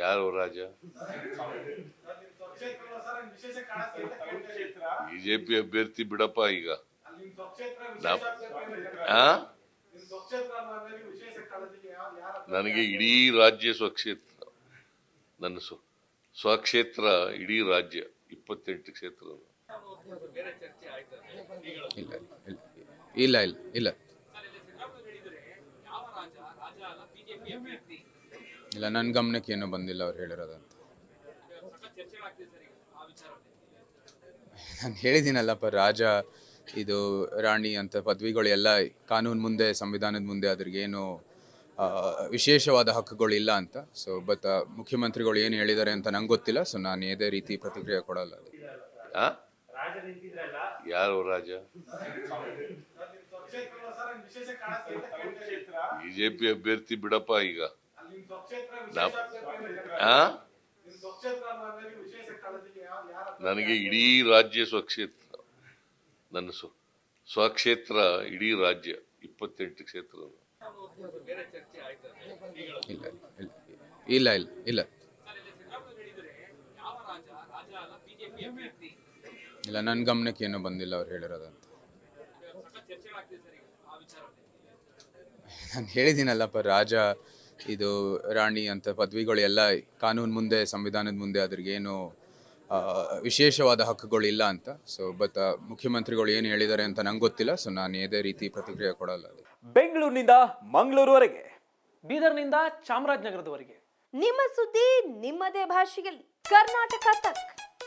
ಯಾರು ರಾಜ? ಬಿಜೆಪಿ ಅಭ್ಯರ್ಥಿ ಬಿಡಪ್ಪ ಈಗ. ನನಗೆ ಇಡೀ ರಾಜ್ಯ ಸ್ವಕ್ಷೇತ್ರ. ನನ್ನ ಸ್ವ ಸ್ವಕ್ಷೇತ್ರ ಇಡೀ ರಾಜ್ಯ ಇಪ್ಪತ್ತೆಂಟು ಕ್ಷೇತ್ರ ಇಲ್ಲ ಇಲ್ಲ ಇಲ್ಲ ಇಲ್ಲ. ಇಲ್ಲ ನನ್ನ ಗಮನಕ್ಕೆ ಏನೂ ಬಂದಿಲ್ಲ ಅವ್ರು ಹೇಳಿರೋದಂತ ನಾನು ಹೇಳಿದ್ದೀನಲ್ಲಪ್ಪ ರಾಜ ಇದು ರಾಣಿ ಅಂತ ಪದವಿಗಳು ಎಲ್ಲ ಕಾನೂನು ಮುಂದೆ ಸಂವಿಧಾನದ ಮುಂದೆ ಅದ್ರಿಗೇನು ವಿಶೇಷವಾದ ಹಕ್ಕುಗಳು ಇಲ್ಲ ಅಂತ. ಸೊ ಬಟ್ ಮುಖ್ಯಮಂತ್ರಿಗಳು ಏನು ಹೇಳಿದ್ದಾರೆ ಅಂತ ನಂಗೆ ಗೊತ್ತಿಲ್ಲ. ಸೊ ನಾನು ಯಾವುದೇ ರೀತಿ ಪ್ರತಿಕ್ರಿಯೆ ಕೊಡಲ್ಲ ಯಾರು ರಾಜ? ಬಿಜೆಪಿ ಅಭ್ಯರ್ಥಿ ಬಿಡಪ್ಪ ಈಗ. ನನಗೆ ಇಡೀ ರಾಜ್ಯ ಸ್ವಕ್ಷೇತ್ರ, ನನ್ನ ಸ್ವ ಸ್ವಕ್ಷೇತ್ರ ಇಡೀ ರಾಜ್ಯ, ಇಪ್ಪತ್ತೆಂಟು ಕ್ಷೇತ್ರ. ಇಲ್ಲ ಇಲ್ಲ ಇಲ್ಲ ಇಲ್ಲ. ಇಲ್ಲ ನನ್ನ ಗಮನಕ್ಕೆ ಏನೂ ಬಂದಿಲ್ಲ ಅವ್ರು ಹೇಳಿರೋದಂತ. ನಾನು ಹೇಳಿದ್ದೀನಲ್ಲಪ್ಪ, ರಾಜ ಇದು ರಾಣಿ ಅಂತ ಪದವಿಗಳು ಎಲ್ಲ ಕಾನೂನು ಮುಂದೆ ಸಂವಿಧಾನದ ಮುಂದೆ ಅದ್ರಿಗೇನು ಆ, ವಿಶೇಷವಾದ ಹಕ್ಕುಗಳು ಇಲ್ಲ ಅಂತ. ಸೊ ಬಟ್ ಮುಖ್ಯಮಂತ್ರಿಗಳು ಏನು ಹೇಳಿದ್ದಾರೆ ಅಂತ ನಂಗೆ ಗೊತ್ತಿಲ್ಲ. ಸೊ ನಾನು ಯಾವುದೇ ರೀತಿ ಪ್ರತಿಕ್ರಿಯೆ ಕೊಡಲ್ಲ ಬೆಂಗಳೂರಿನಿಂದ ಮಂಗಳೂರುವರೆಗೆ ಬೀದರ್ನಿಂದ ಚಾಮರಾಜನಗರದವರೆಗೆ. ನಿಮ್ಮ ಸುದ್ದಿ ನಿಮ್ಮದೇ ಭಾಷೆಯಲ್ಲಿ. ಕರ್ನಾಟಕ ತಕ್.